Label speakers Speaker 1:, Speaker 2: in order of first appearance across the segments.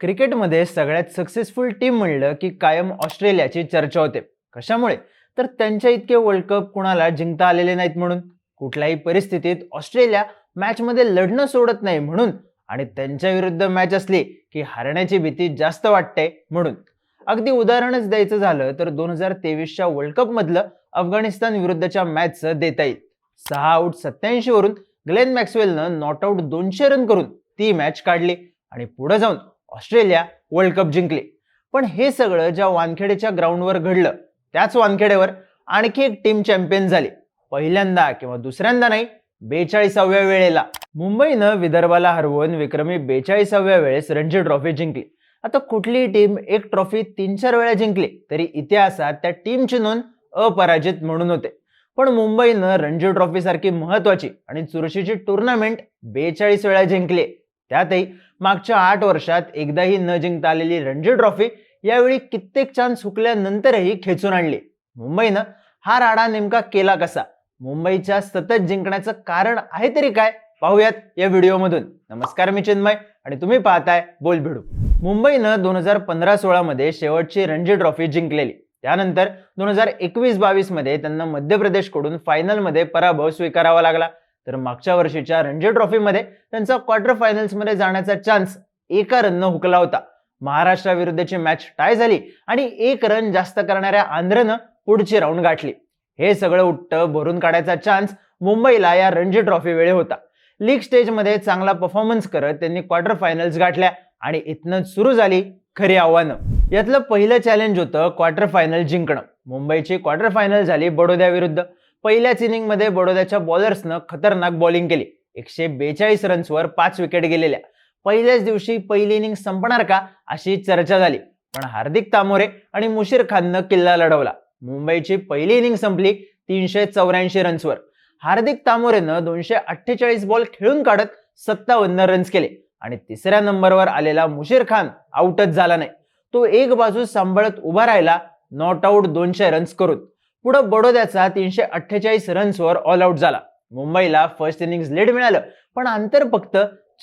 Speaker 1: क्रिकेटमध्ये सगळ्यात successful team म्हणलं की कायम ऑस्ट्रेलियाची चर्चा होते. कशामुळे? तर त्यांच्या इतके वर्ल्ड कप कुणाला जिंकता आलेले नाहीत म्हणून. कुठल्याही परिस्थितीत ऑस्ट्रेलिया मॅचमध्ये लढणं सोडत नाही म्हणून आणि त्यांच्या विरुद्ध मॅच असली की हारण्याची भीती जास्त वाटते म्हणून. अगदी उदाहरणच द्यायचं झालं तर दोन हजार तेवीसच्या वर्ल्ड कप मधलं अफगाणिस्तान विरुद्धच्या मॅचचं देता येईल. सहा आऊट सत्याऐंशी वरून ग्लेन मॅक्सवेलनं नॉट आऊट दोनशे रन करून ती मॅच काढली आणि पुढे जाऊन ऑस्ट्रेलिया वर्ल्ड कप जिंकली. पण हे सगळं ज्या वानखेडेच्या ग्राउंडवर घडलं त्याच वानखेडेवर आणखी एक टीम चॅम्पियन झाली. पहिल्यांदा किंवा दुसऱ्यांदा नाही बेचाळीसाव्या वेळेला. मुंबईनं विदर्भाला हरवून विक्रमी बेचाळीसाव्या वेळेस रणजी ट्रॉफी जिंकली. आता कुठलीही टीम एक ट्रॉफी तीन चार वेळा जिंकली तरी इतिहासात त्या टीमची नोंद अपराजित म्हणून होते. पण मुंबईनं रणजी ट्रॉफी सारखी महत्वाची आणि चुरशीची टुर्नामेंट बेचाळीस वेळा जिंकली. त्यातही मागच्या आठ वर्षात एकदाही न जिंकता आलेली रणजी ट्रॉफी यावेळी कित्येक चान्स हुकल्यानंतरही खेचून आणली. मुंबईनं हा राडा नेमका केला कसा? मुंबईच्या सतत जिंकण्याचं कारण आहे तरी काय? पाहूयात या व्हिडिओमधून. नमस्कार मी चिन्मय आणि तुम्ही पाहताय बोल भिडू मुंबईनं दोन हजार पंधरा सोळामध्ये शेवटची रणजी ट्रॉफी जिंकलेली. त्यानंतर दोन हजार एकवीस बावीसमध्ये त्यांना मध्य प्रदेशकडून फायनलमध्ये पराभव स्वीकारावा लागला. तर मागच्या वर्षीच्या रणजी ट्रॉफीमध्ये त्यांचा क्वार्टर फायनल्समध्ये जाण्याचा चान्स एका रननं हुकला होता. महाराष्ट्राविरुद्धची मॅच टाय झाली आणि एक रन जास्त करणाऱ्या आंध्रनं पुढची राऊंड गाठली. हे सगळं उट्ट भरून काढायचा चान्स मुंबईला या रणजी ट्रॉफी वेळी होता. लीग स्टेजमध्ये चांगला परफॉर्मन्स करत त्यांनी क्वार्टर फायनल्स गाठल्या आणि इथनं सुरू झाली खरी आव्हानं. यातलं पहिलं चॅलेंज होतं क्वार्टर फायनल जिंकणं. मुंबईची क्वार्टर फायनल झाली बडोद्या विरुद्ध पहिल्याच इनिंगमध्ये बडोद्याच्या बॉलर्सनं खतरनाक बॉलिंग केली. एकशे बेचाळीस रन्सवर पाच विकेट गेलेल्या. पहिल्याच दिवशी पहिली इनिंग संपणार का अशी चर्चा झाली. पण हार्दिक तामोरे आणि मुशीर खाननं किल्ला लढवला. मुंबईची पहिली इनिंग संपली तीनशे चौऱ्याऐंशी रन्सवर. हार्दिक तामोरेनं दोनशे अठ्ठेचाळीस बॉल खेळून काढत सत्तावन्न रन्स केले. आणि तिसऱ्या नंबरवर आलेला मुशीर खान आउटच झाला नाही. तो एक बाजू सांभाळत उभा राहिला नॉट आऊट दोनशे रन्स करून. पुढे बडोद्याचा तीनशे अठ्ठेचाळीस रन्सवर ऑल आऊट झाला. मुंबईला फर्स्ट इनिंग्स लीड मिळालं पण अंतर फक्त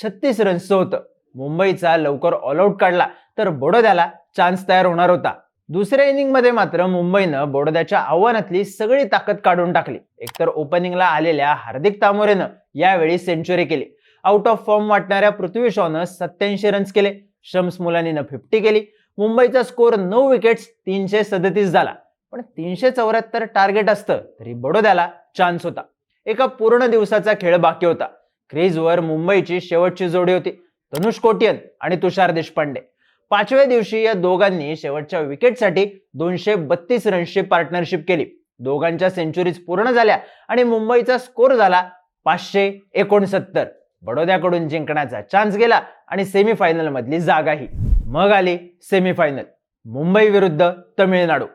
Speaker 1: छत्तीस रन्सचं होतं. मुंबईचा लवकर ऑल आऊट काढला तर बडोद्याला चान्स तयार होणार होता. दुसऱ्या इनिंगमध्ये मात्र मुंबईनं बडोद्याच्या आव्हानातली सगळी ताकद काढून टाकली. एकतर ओपनिंगला आलेल्या हार्दिक तामोरेनं यावेळी सेंचुरी केली. आउट ऑफ फॉर्म वाटणाऱ्या पृथ्वी शॉनं सत्याऐंशी रन्स केले. शम्स मुलानीनं फिफ्टी केली. मुंबईचा स्कोअर नऊ विकेट्स तीनशे सदतीस झाला. पण तीनशे चौऱ्याहत्तर टार्गेट असतं तरी बडोद्याला चान्स होता. एका पूर्ण दिवसाचा खेळ बाकी होता. क्रीजवर मुंबईची शेवटची जोडी होती धनुष कोटियन आणि तुषार देशपांडे. पाचव्या दिवशी या दोघांनी शेवटच्या विकेटसाठी दोनशे बत्तीस रन्सची पार्टनरशिप केली. दोघांच्या सेंचुरीज पूर्ण झाल्या आणि मुंबईचा स्कोर झाला पाचशे एकोणसत्तर. बडोद्याकडून जिंकण्याचा चान्स गेला आणि सेमीफायनलमधली जागाही. मग आली सेमीफायनल मुंबई विरुद्ध तमिळनाडू.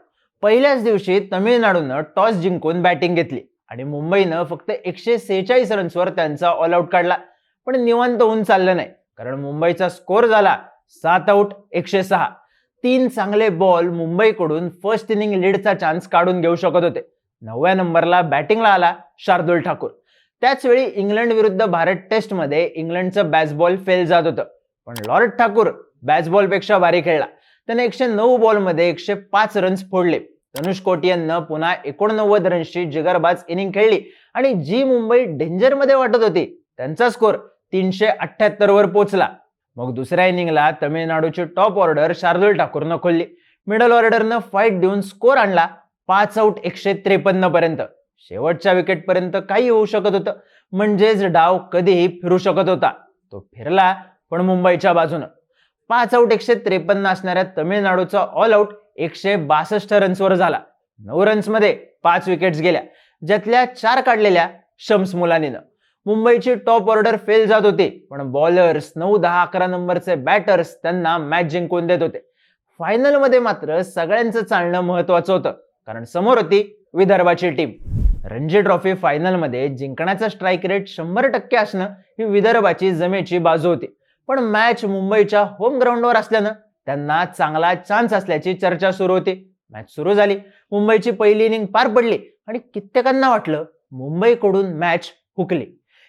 Speaker 1: पहिल्याच दिवशी तमिळनाडूनं टॉस जिंकून बॅटिंग घेतली. आणि मुंबईनं फक्त एकशे सेहेचाळीस रन्सवर त्यांचा ऑल आऊट काढला. पण निवांत होऊन चाललं नाही. कारण मुंबईचा स्कोर झाला सात आऊट एकशे सहा. तीन चांगले बॉल मुंबईकडून फर्स्ट इनिंग लीडचा चान्स काढून घेऊ शकत होते. नवव्या नंबरला बॅटिंगला आला शार्दुल ठाकूर. त्याचवेळी इंग्लंड विरुद्ध भारत टेस्टमध्ये इंग्लंडचं बॅसबॉल फेल जात होतं. पण लॉर्ड ठाकूर बॅसबॉलपेक्षा भारी खेळला. त्याने एकशे नऊ बॉलमध्ये एकशे पाच रन्स फोडले. तनुष कोटियननं पुन्हा एकोणनव्वद रन्सची जिगरबाज इनिंग खेळली. आणि जी मुंबई डेंजरमध्ये वाटत होती त्यांचा स्कोर तीनशे अठ्ठ्याहत्तर वर पोहोचला. मग दुसऱ्या इनिंगला तमिळनाडूची टॉप ऑर्डर शार्दुल ठाकूरनं खोलली. मिडल ऑर्डरनं फाईट देऊन स्कोर आणला पाच आऊट एकशे त्रेपन्न पर्यंत. शेवटच्या विकेटपर्यंत काही होऊ शकत होतं. म्हणजेच डाव कधीही फिरू शकत होता. तो फिरला पण मुंबईच्या बाजूनं. पाच आऊट एकशे त्रेपन्न असणाऱ्या तमिळनाडूचा ऑल आऊट एकशे बासष्ट रन्सवर झाला. नऊ रन्समध्ये पाच विकेट्स गेल्या. ज्यातल्या चार काढलेल्या शम्स मुलानीनं. मुंबईची टॉप ऑर्डर फेल जात होती पण बॉलर्स नऊ दहा अकरा नंबरचे बॅटर्स त्यांना मॅच जिंकून देत होते. फायनलमध्ये मात्र सगळ्यांचं चालणं महत्वाचं होतं कारण समोर होती विदर्भाची टीम रणजी ट्रॉफी फायनलमध्ये जिंकण्याचा स्ट्राईक रेट शंभर टक्के असणं ही विदर्भाची जमेची बाजू होती. पण मॅच मुंबईच्या होम ग्राउंडवर असल्यानं त्यांना चांगला चान्स असल्याची चर्चा सुरू होती. मॅच सुरू झाली. मुंबईची पहिली इनिंग पार पडली आणि कित्येकांना वाटलं मुंबईकडून मॅच हुकली.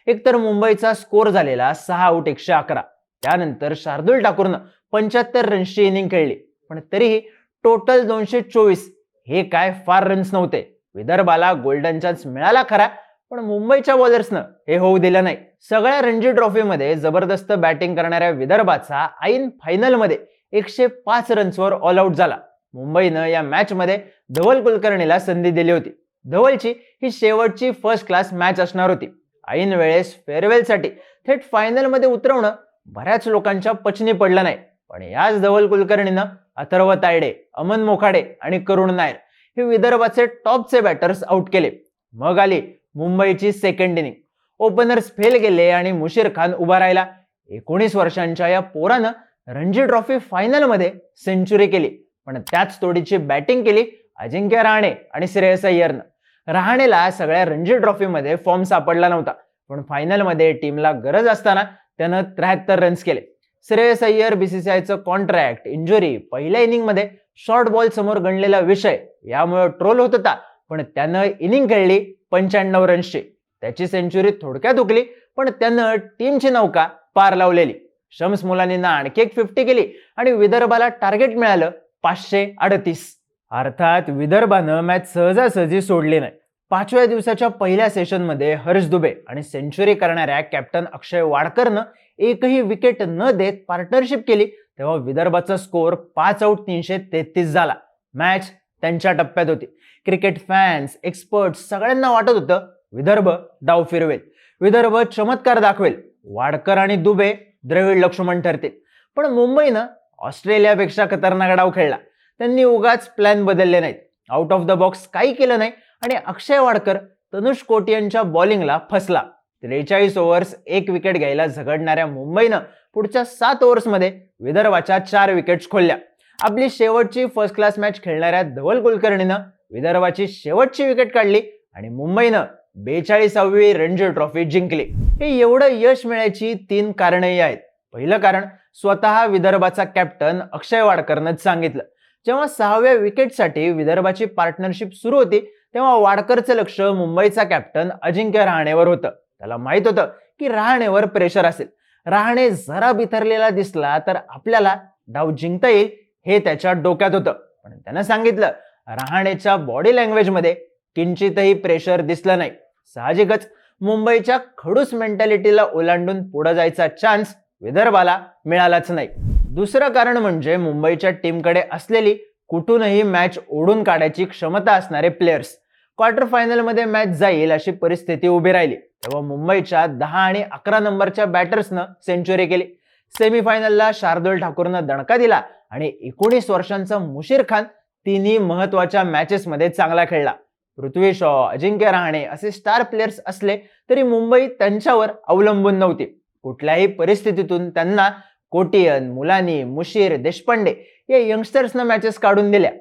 Speaker 1: एकतर मुंबईचा स्कोर झालेला सहा आउट एकशे अकरा. त्यानंतर शार्दुल ठाकूरनं पंच्याहत्तर रन्सची इनिंग खेळली. पण तरीही टोटल दोनशे चोवीस हे काय फार रन्स नव्हते. विदर्भाला गोल्डन चान्स मिळाला खरा पण मुंबईच्या बॉलर्सनं हे होऊ दिलं नाही. सगळ्या रणजी ट्रॉफीमध्ये जबरदस्त बॅटिंग करणाऱ्या विदर्भाचा ऐन फायनलमध्ये एकशे पाच रन्सवर ऑल आऊट झाला. मुंबईनं या मॅचमध्ये धवल कुलकर्णीला संधी दिली होती. धवलची ही शेवटची फर्स्ट क्लास मॅच असणार होती. ऐन वेळेस फेअरवेलसाठी थेट फायनलमध्ये उतरवणं बऱ्याच लोकांच्या पचनी पडलं नाही. पण याच धवल कुलकर्णीनं अथर्व तायडे अमन मोखाडे आणि करुण नायर हे विदर्भाचे टॉपचे बॅटर्स आउट केले. मग आली मुंबईची सेकंड इनिंग ओपनर्स फेल गेले आणि मुशीर खान उभा राहिला. एकोणीस वर्षांच्या या पोरानं रणजी ट्रॉफी फायनलमध्ये सेंचुरी केली. पण त्याच तोडीची बॅटिंग केली अजिंक्य रहाणे आणि श्रेयस अय्यरनं. रहाणेला सगळ्या रणजी ट्रॉफीमध्ये फॉर्म सापडला नव्हता. पण फायनलमध्ये टीमला गरज असताना त्यानं त्र्याहत्तर रन्स केले. श्रेयस अय्यर बीसीसीआयचं कॉन्ट्रॅक्ट इंजुरी पहिल्या इनिंगमध्ये शॉर्ट बॉल समोर गणलेला विषय यामुळे ट्रोल होत होता. पण त्यानं इनिंग खेळली पंच्याण्णव रन्सची त्याची सेंचुरी थोडक्यात उकली पण त्यानं टीमची नौका पार लावलेली. शम्स मुलानीनं आणखी एक फिफ्टी केली आणि विदर्भाला टार्गेट मिळालं पाचशे अडतीस. अर्थात विदर्भानं मॅच सहजासहजी सोडली नाही. पाचव्या दिवसाच्या पहिल्या सेशनमध्ये हर्ष दुबे आणि सेंचुरी करणाऱ्या कॅप्टन अक्षय वाडकरनं एकही विकेट न देत पार्टनरशिप केली तेव्हा विदर्भाचा स्कोअर पाच आऊट तीनशे तेहतीस झाला. मॅच त्यांच्या टप्प्यात होती. क्रिकेट फॅन्स एक्सपर्ट सगळ्यांना वाटत होतं विदर्भ डाव फिरवेल. विदर्भ चमत्कार दाखवेल. वाडकर आणि दुबे द्रविड लक्ष्मण ठरतील पण मुंबईनं ऑस्ट्रेलियापेक्षा खतरनाक डाव खेळला. त्यांनी उगाच प्लॅन बदलले नाहीत. आउट ऑफ द बॉक्स काही केलं नाही आणि अक्षय वाडकर तनुष कोटियांच्या बॉलिंगला फसला. त्रेचाळीस ओव्हर्स एक विकेट घ्यायला झगडणाऱ्या मुंबईनं पुढच्या सात ओव्हर्समध्ये विदर्भाच्या चार विकेट्स खोलल्या. आपली शेवटची फर्स्ट क्लास मॅच खेळणाऱ्या धवल कुलकर्णीनं विदर्भाची शेवटची विकेट काढली आणि मुंबईनं बेचाळीसावी रणजी ट्रॉफी जिंकली. हे एवढं यश मिळायची तीन कारणंही आहेत. पहिलं कारण स्वतः विदर्भाचा कॅप्टन अक्षय वाडकरनंच सांगितलं. जेव्हा सहाव्या विकेटसाठी विदर्भाची पार्टनरशिप सुरू होती तेव्हा वाडकरचं लक्ष मुंबईचा कॅप्टन अजिंक्य रहाणेवर होतं. त्याला माहीत होतं की रहाणेवर प्रेशर असेल. रहाणे जरा बिथरलेला दिसला तर आपल्याला डाव जिंकता येईल हे त्याच्या डोक्यात होतं. पण त्यानं सांगितलं रहाणेच्या बॉडी लँग्वेजमध्ये किंचितही प्रेशर दिसलं नाही. साहजिकच मुंबईच्या खडूस मेंटॅलिटीला ओलांडून पुढे जायचा चान्स विदर्भाला मिळालाच नाही. दुसरं कारण म्हणजे मुंबईच्या टीमकडे असलेली कुठूनही मॅच ओढून काढायची क्षमता असणारे प्लेयर्स क्वार्टर फायनलमध्ये मॅच जाईल अशी परिस्थिती उभी राहिली. तेव्हा मुंबईच्या दहा आणि अकरा नंबरच्या बॅटर्सनं सेंचुरी केली. सेमीफायनलला शार्दुल ठाकूरनं दणका दिला आणि एकोणीस वर्षांचा मुशीर खान तिन्ही महत्त्वाच्या मॅचेसमध्ये चांगला खेळला. पृथ्वी शॉ अजिंक्य रहाणे असे स्टार प्लेयर्स असले तरी मुंबई त्यांच्यावर अवलंबून नव्हती. कुठल्याही परिस्थितीतून त्यांना कोटियन मुलानी मुशीर देशपांडे या यंगस्टर्सना मॅचेस काढून दिल्या.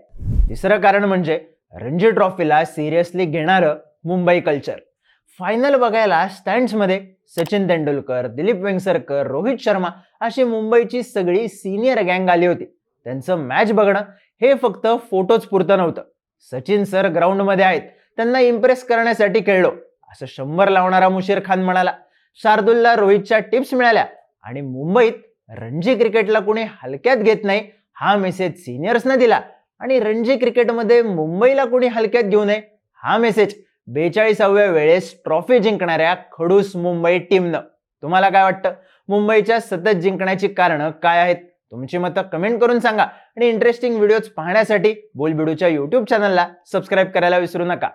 Speaker 1: तिसरं कारण म्हणजे रणजी ट्रॉफीला सिरियसली घेणारं मुंबई कल्चर फायनल बघायला स्टँड्समध्ये सचिन तेंडुलकर दिलीप वेंगसरकर रोहित शर्मा अशी मुंबईची सगळी सिनियर गँग आली होती. त्यांचं मॅच बघणं हे फक्त फोटोच पुरतं नव्हतं. सचिन सर ग्राउंडमध्ये आहेत. त्यांना इम्प्रेस करण्यासाठी खेळलो. असं शंभर लावणारा मुशीर खान म्हणाला. शार्दुलला रोहितच्या टिप्स मिळाल्या. आणि मुंबईत रणजी क्रिकेटला कुणी हलक्यात घेत नाही हा मेसेज सिनियर्सनं दिला. आणि रणजी क्रिकेटमध्ये मुंबईला कुणी हलक्यात घेऊ नये हा मेसेज बेचाळीसाव्या वेळेस ट्रॉफी जिंकणाऱ्या खडूस मुंबई टीमनं तुम्हाला काय वाटतं? मुंबईच्या सतत जिंकण्याची कारणं काय आहेत? तुमची मतं कमेंट करून सांगा. आणि इंटरेस्टिंग व्हिडिओज पाहण्यासाठी बोलबिडूच्या युट्यूब चॅनलला सबस्क्राईब करायला विसरू नका.